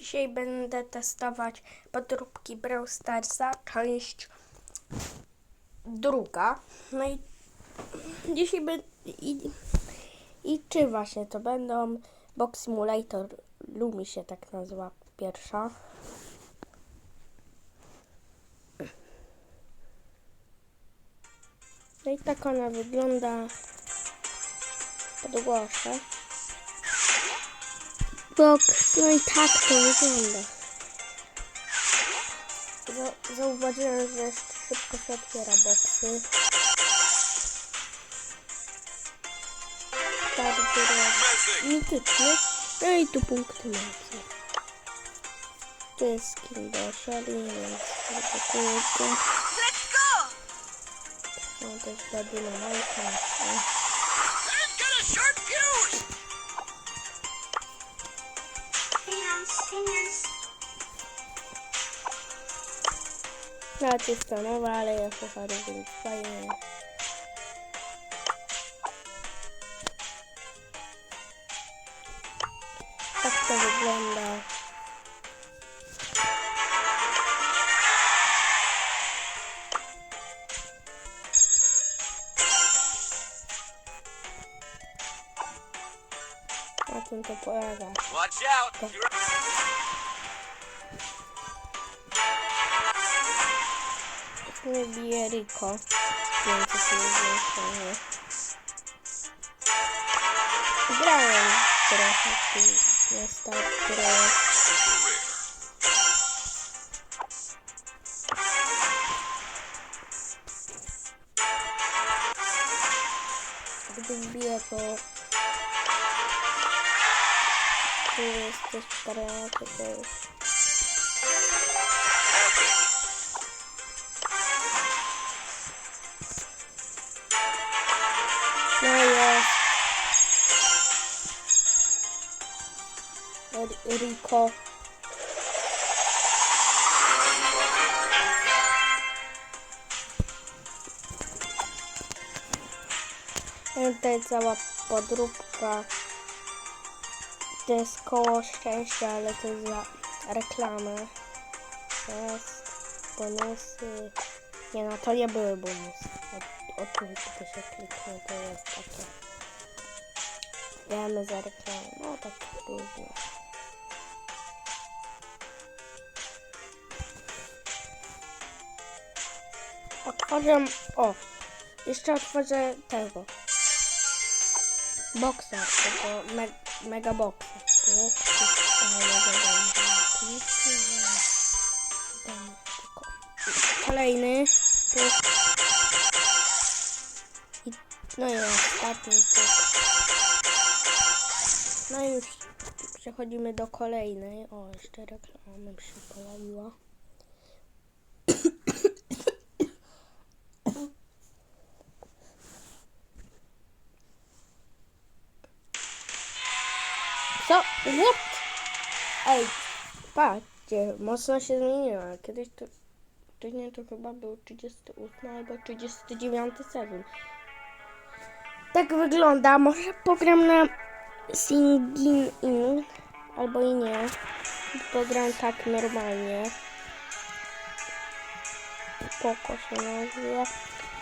Dzisiaj będę testować podróbki Brawl Starsa, część druga. No i dzisiaj będę... I, I czy właśnie to będą Box Simulator Lumi się tak nazywa pierwsza. No i tak ona wygląda. Podgłoszę. Box, no i tak to wygląda. Za, zauważyłem, że szybko się otwiera boksy. Bardzo mityczny. No i tu punkty mocy. Tu jest skin do Shelly, więc go! No też do Dynamite. Fingers, fingers. Nawet jest to nowa, ale ja pucharu, więc fajnie. Tak to wygląda. Na tym to polega. You're... Nie bije Rico. 590. Grałem trochę tu na start, które gdy wbiję to tu jest też cztery to jest Epic. no jest R- Rico I tutaj cała podróbka to jest koło szczęścia, ale to jest za reklamę. Jest bonusy. Nie no, to nie były bonusy. O, o tu tylko się kliknie, to jest takie. Wiemy za reklamę. No tak różnie. Otworzę. O! Jeszcze otworzę tego. Boxa, tego me, mega boxa. Kolejny. I, no i ostatni tu. No i już przechodzimy do kolejnej. O, jeszcze reklama mi się pojawiła. Co? What? Ej, patrzcie, mocno się zmieniła. Kiedyś to, wcześniej to chyba był 38 albo 39 sezon. Tak wygląda. Może pogram na Singin In, albo i nie. Pogram tak normalnie. Spoko się nazywa.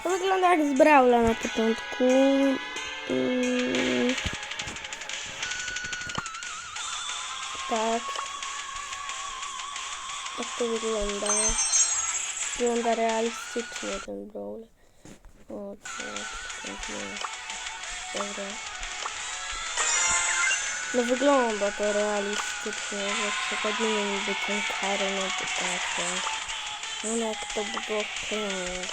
To wygląda jak z Brawla na początku. Mm. Tak. Tak to wygląda. Wygląda realistycznie ten brawl. O, tak, tak, nie. Dobra. No wygląda to realistycznie, że przechodzimy niby tą karę na wytakę. No jak to by było piękne.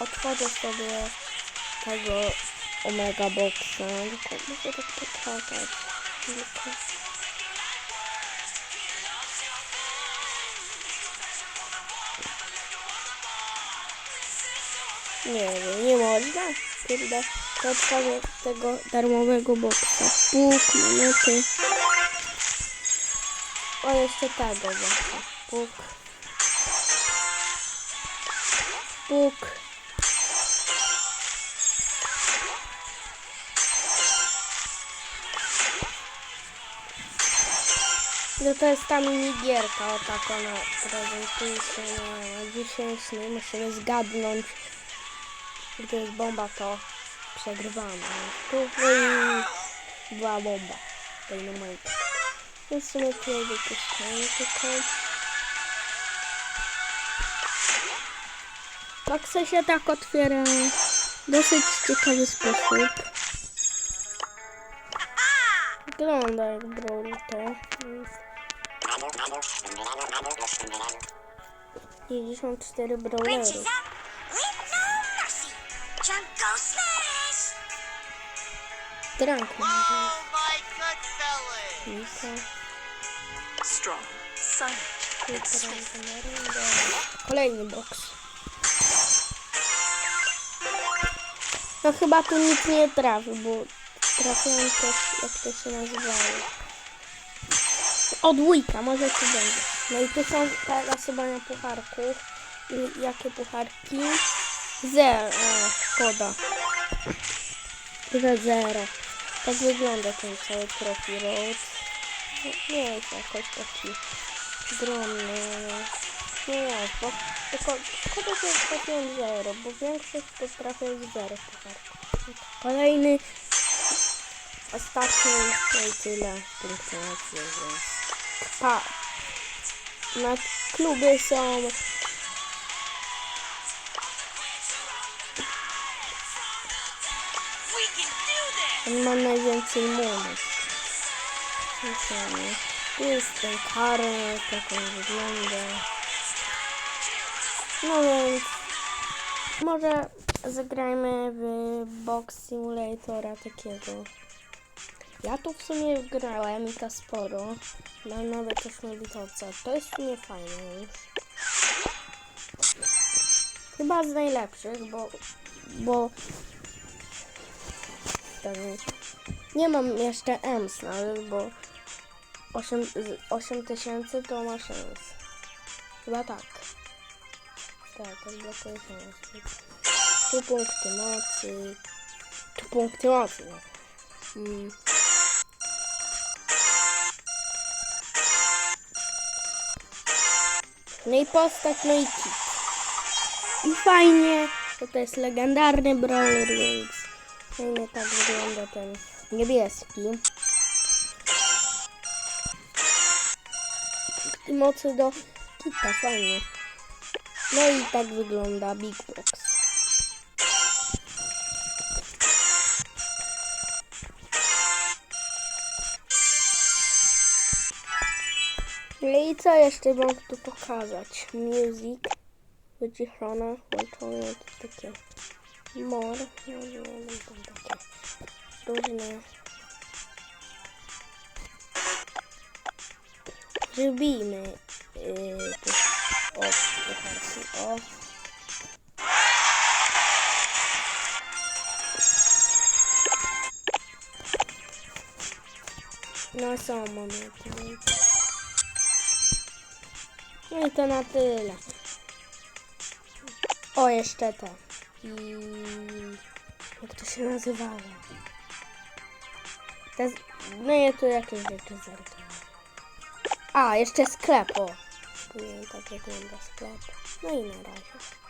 Otworzę sobie tego Omega Boxa, tylko muszę tak poczekać. Nie wiem, nie można. Kurde, to tego darmowego boksa. Puk, monety. O, jeszcze tego właśnie. Puk. Puk. No to jest ta minigierka, o tak ona prezentuje się na dzisiejszy. Musimy zgadnąć, gdy jest bomba, to przegrywamy. Tu i była bomba. Dynamite. Więc w sumie tutaj wypuszczamy tylko. Boksy się tak otwiera w dosyć ciekawy sposób. Wygląda jak broń to. Jest 54 brawlery. Swift. Kolejny boks. No chyba tu nic nie trafi, bo trafiłem też, jak to się nazywało. O, dwójka, może tu będzie. No i tu są teraz chyba na pucharku. I jakie pucharki? Zero. O, szkoda. Zero. Tak wygląda ten cały Trophy Road. No, Nie jest jakoś taki ogromny. Nie jest, bo tylko szkoda, że trafiłem zero, bo większość to trafię z zero pucharków. Kolejny, ostatni, no i tyle punktacji, więc pa. Na kluby są On ma najwięcej monet. Słuchajcie, Tu jest ten karol, tak on wygląda. No więc może zagrajmy w Box Simulatora takiego. Ja tu w sumie grałem i to sporo. Mam nawet 8 bitowca. To jest w sumie fajne już. Chyba z najlepszych, bo, bo ten, nie mam jeszcze EMS nawet, bo 8, z 8 tysięcy to ma szans. Chyba tak. Tak, odblokuje szans. Tu punkty mocy. Tu punkty mocy. no. Mm. No i postać, no i kit. I fajnie, bo to jest legendarny brawler, więc fajnie tak wygląda ten niebieski. Mocy do kita, fajnie. No i tak wygląda Big Box. No i co jeszcze mam tu pokazać? Music wyciszone, włączone, takie more, no nie wiem, tam takie różne Zrobimy yy, tu, o, pucharki, o. No są momenty. No i to na tyle. O, jeszcze te. I... Jak to się nazywało? Te... No i tu jakieś rzeczy zerknę. A, jeszcze sklep, o. Wiem, tak wygląda sklep. No i na razie.